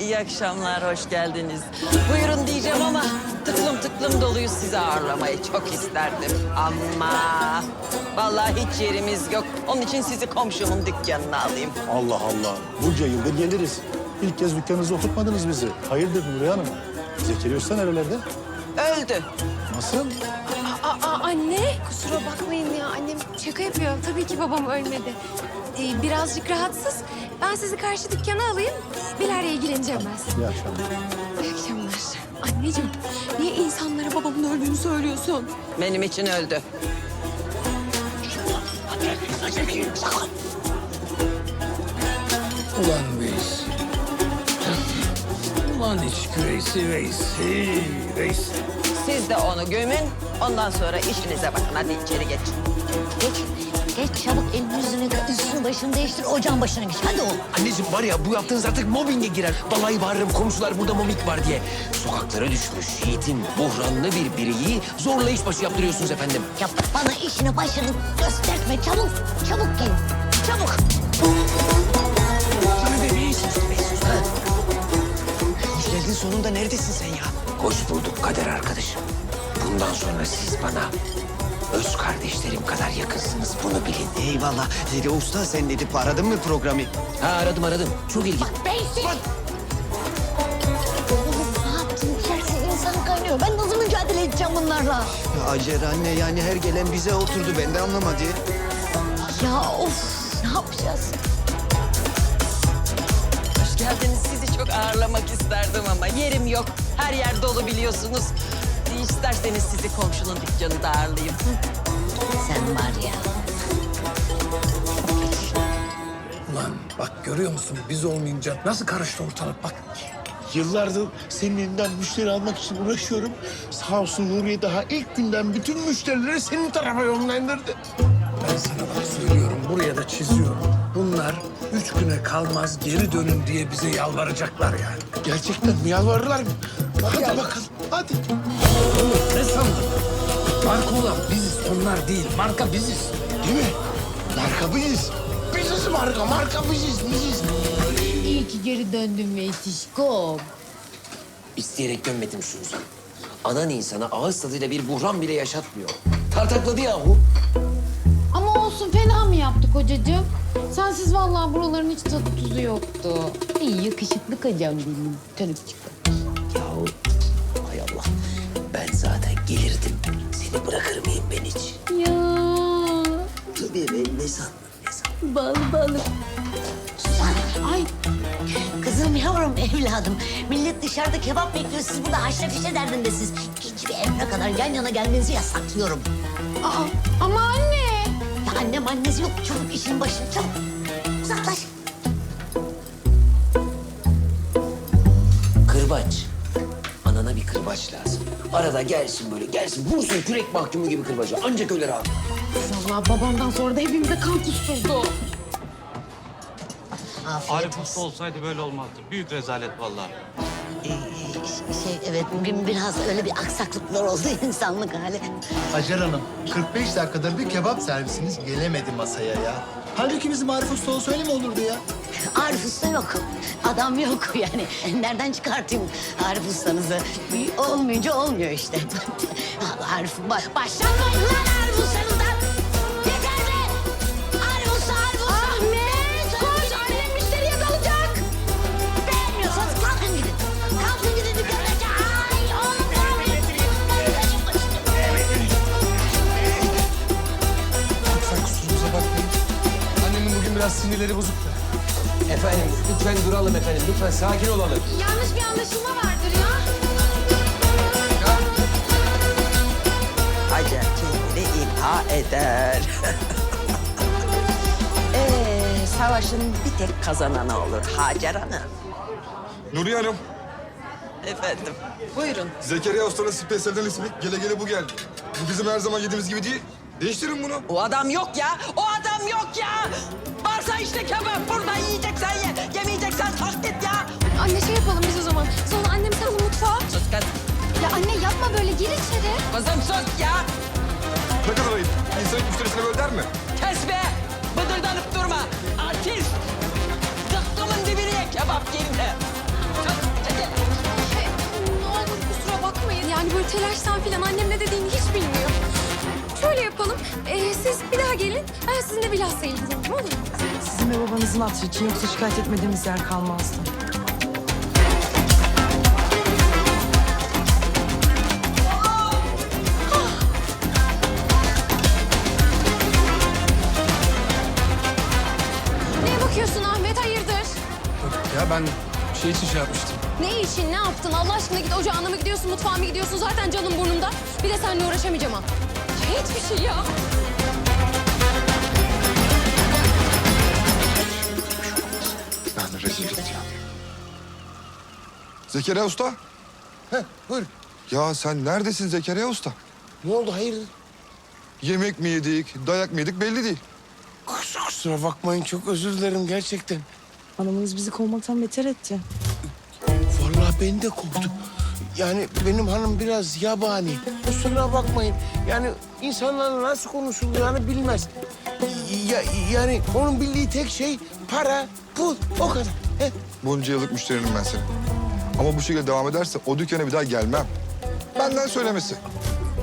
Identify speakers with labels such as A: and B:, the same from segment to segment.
A: İyi akşamlar, hoş geldiniz. Buyurun diyeceğim ama tıklım tıklım doluyuz sizi ağırlamayı çok isterdim. Ama vallahi hiç yerimiz yok. Onun için sizi komşumun dükkanına alayım.
B: Allah Allah. Bunca yıldır geliriz. İlk kez dükkanınıza oturtmadınız bizi. Hayırdır Nuriye Hanım? Zekeriya Usta nerelerde?
A: Öldü.
B: Nasıl?
C: Aa, anne kusura bakmayın ya annem şaka yapıyor. Tabii ki babam ölmedi. Ee, birazcık rahatsız. Ben sizi karşı dükkana alayım. Bilal'le ilgileneceğim ben size.
B: İyi akşamlar.
C: İyi akşamlar. Anneciğim niye insanlara babamın öldüğünü söylüyorsun?
A: Benim için öldü.
D: Ulan Veys. Ulan iç Veysi, Veysi.
A: Siz de onu gömün. Ondan sonra işinize bakın. Hadi içeri geçin.
E: Geç, geç çabuk elini yüzünü üstünü başını değiştir, ocağın başına geç. Hadi oğlum.
F: Anneciğim var ya bu yaptığınız artık mobbinge girer. Vallahi bağırırım komşular burada mobbing var diye. Sokaklara düşmüş yiğitin buhranlı bir bireyi zorla işbaşı yaptırıyorsunuz efendim.
E: Ya bana işini başını gösterme. Çabuk, çabuk gel. Çabuk.
F: Geldin sonunda neredesin sen ya? Hoş bulduk kader arkadaşım. Bundan sonra siz bana öz kardeşlerim kadar yakınsınız bunu bilin.
G: Eyvallah. Zeli Usta sen edip aradın mı programı?
F: Ha aradım aradım. Çok ilginç.
E: Beysi. Oğlum ne yaptın? İçerisi insan kaynıyor. Ben nasıl mücadele edeceğim bunlarla?
G: Ya Hacer anne yani her gelen bize oturdu ben de anlamadı.
E: Ya of, ne yapacağız?
A: Hoş geldiniz. Sizi çok ağırlamak isterdim ama yerim yok. Her yer dolu biliyorsunuz. İsterseniz sizi komşunun dükkanında ağırlayayım.
E: Sen var ya.
D: Ulan bak görüyor musun biz olmayınca nasıl karıştı ortalık bak.
H: Yıllardır senin elinden müşteri almak için uğraşıyorum. Sağ olsun Nuriye daha ilk günden bütün müşterileri senin tarafa yönlendirdi.
D: Ben sana bak söylüyorum buraya da çiziyorum. Bunlar üç güne kalmaz geri dönün diye bize yalvaracaklar yani.
H: Gerçekten mi yalvarırlar mı? Hadi bakalım, hadi.
D: Oğlum ne sandın? Marka olan biziz onlar değil. Marka biziz.
H: Değil mi? Marka biziz. Biziz marka, marka biziz, biziz.
E: İyi ki geri döndün Meytişkom.
F: İsteyerek dönmedim Suzan. Anan insana ağız tadıyla bir buhran bile yaşatmıyor. Tartakladı yahu.
I: Fena mı yaptık kocacığım? Sensiz vallahi buraların hiç tadı tuzu yoktu. İyi yakışıklı kocam benim. Tanık çıktı.
F: Yahu hay Allah. Ben zaten gelirdim. Seni bırakır mıyım ben hiç?
I: Ya
F: Tabii ben ne sandın ne sandın?
I: bal balı. Ay
E: Kızım yavrum evladım. Millet dışarıda kebap bekliyor. Siz burada haşla fişe derdindesiniz. Hiçbir emre kadar yan yana gelmenizi yasaklıyorum.
I: aa, ama anne.
E: Annem annesi yok. Çabuk işin başına çabuk. Uzaklaş.
F: Kırbaç. Anana bir kırbaç lazım. Arada gelsin böyle gelsin. Vursun kürek mahkumu gibi kırbacı. Ancak öyle rahat.
I: Vallahi babamdan sonra da hepimize kan kusturdu.
J: Arif Usta olsaydı böyle olmazdı. Büyük rezalet vallahi.
E: Şey evet bugün biraz öyle bir aksaklıklar oldu insanlık hali.
K: Hacer Hanım, 45 dakikadır bir kebap servisiniz gelemedi masaya ya. Halbuki bizim Arif Usta olsa öyle mi olurdu ya?
E: Arif Usta yok. Adam yok yani. Nereden çıkartayım Arif Usta'nızı? Olmayınca olmuyor işte. Arif baş... Başlamayın lan Arif Usta'nızdan!
K: Biraz sinirleri bozuk da.
F: Efendim lütfen duralım efendim. Lütfen sakin olalım.
I: Yanlış bir anlaşılma vardır ya.
A: Hacer kendini imha eder. ee, savaşın bir tek kazananı olur Hacer Hanım.
L: Nuriye Hanım,
A: Efendim, buyurun.
L: Zekeriya Usta'nın spesiyelden ismi gele gele bu geldi. Bu bizim her zaman yediğimiz gibi değil. Değiştirin bunu.
A: O adam yok ya, o adam yok ya. Varsa işte kebap burada yiyeceksen ye, yemeyeceksen kalk git ya.
C: Anne şey yapalım biz o zaman. Sonra annem sen mutfağa.
A: Sus kız,
C: Ya anne yapma böyle gir içeri.
A: kızım sus ya.
L: Ne kadar ayıp. İnsan müşterisine böyle der mi?
A: Kes be, bıdırdanıp durma. Artist. Zıkkımın dibine ye kebap yerine. Çekil.
C: Ne olur kusura bakmayın. Yani böyle telaştan falan annem ne dediğini daha gelin. Ben sizinle bilhassa ilgileneyim olur mu?
M: Sizin ve babanızın hatırı için yoksa şikayet etmediğimiz yer kalmazdı.
C: Neye bakıyorsun Ahmet? Hayırdır?
D: Ya ben şey için şey yapmıştım.
C: Ne için? Ne yaptın? Allah aşkına git ocağına mı gidiyorsun, mutfağa mı gidiyorsun? Zaten canım burnumda. Bir de seninle uğraşamayacağım ha. Hayret bir şey ya.
L: Rezillik ya. Zekeriya Usta.
H: Heh, buyur.
L: Ya sen neredesin Zekeriya Usta?
H: Ne oldu hayırdır?
L: Yemek mi yedik, dayak mı yedik belli değil.
H: Kus, kusura bakmayın çok özür dilerim gerçekten.
M: Hanımınız bizi kovmaktan beter etti.
H: Vallahi beni de kovdu. Yani benim hanım biraz yabani. Kusura bakmayın. Yani insanlarla nasıl konuşulacağını bilmez. Ya, yani onun bildiği tek şey para, pul. O kadar. Heh.
L: Bunca yıllık müşterinim ben senin. Ama bu şekilde devam ederse o dükkana bir daha gelmem. Benden söylemesi.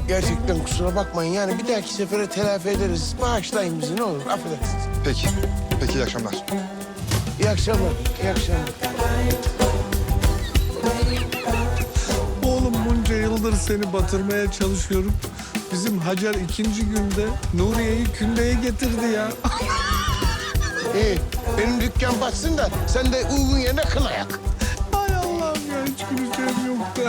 H: Gerçekten kusura bakmayın. Yani bir dahaki sefere telafi ederiz. Bağışlayın bizi ne olur. Affedersiniz.
L: Peki. Peki iyi akşamlar.
H: İyi akşamlar. İyi akşamlar.
D: Oğlum bunca yıldır seni batırmaya çalışıyorum. Bizim Hacer ikinci günde Nuriye'yi kündeye getirdi ya.
H: İyi. Benim dükkan batsın da sen de uygun yerine kına yak.
D: Hay Allah'ım ya hiç güleceğim yoktu.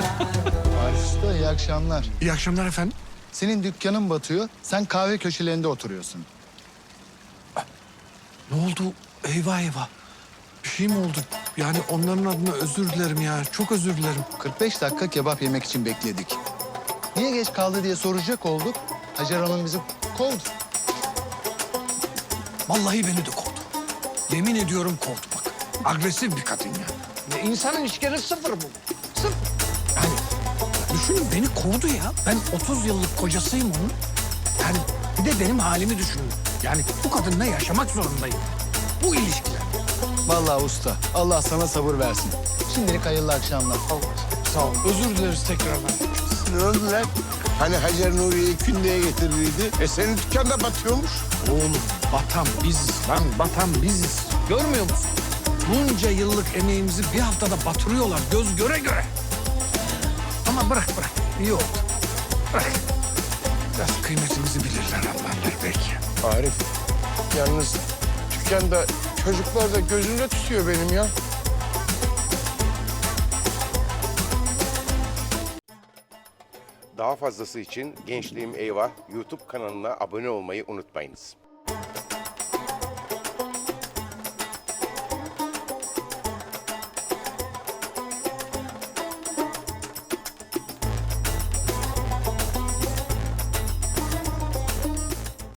K: Arif Usta iyi akşamlar.
D: İyi akşamlar efendim.
K: Senin dükkanın batıyor. Sen kahve köşelerinde oturuyorsun.
D: Ne oldu? Eyvah eyvah. Bir şey mi oldu? Yani onların adına özür dilerim ya. Çok özür dilerim.
K: 45 dakika kebap yemek için bekledik. Niye geç kaldı diye soracak olduk. Hacer Hanım bizi kovdu.
D: Vallahi beni de kovdu. Yemin ediyorum kovdu bak. Agresif bir kadın ya.
H: Ya İnsanın işgeri sıfır bu. Sıfır.
D: Yani düşünün beni kovdu ya. Ben 30 yıllık kocasıyım onun. Yani bir de benim halimi düşünün. Yani bu kadınla yaşamak zorundayım. Bu ilişkiler.
K: Vallahi usta Allah sana sabır versin. Şimdilik hayırlı akşamlar.
D: Sağ ol. Özür dileriz tekrardan.
H: Ne oldu lan? Hani Hacer Nuriye'yi kündeye getirdiydi. E senin dükkanda batıyormuş.
D: Oğlum batan biziz lan batan biziz. Görmüyor musun? Bunca yıllık emeğimizi bir haftada batırıyorlar göz göre göre. Ama bırak bırak iyi oldu. Bırak. Biraz kıymetimizi bilirler anlarlar belki.
H: Arif, yalnız dükkanda çocuklar da gözünde tutuyor benim ya.
N: Daha fazlası için Gençliğim Eyvah YouTube kanalına abone olmayı unutmayınız.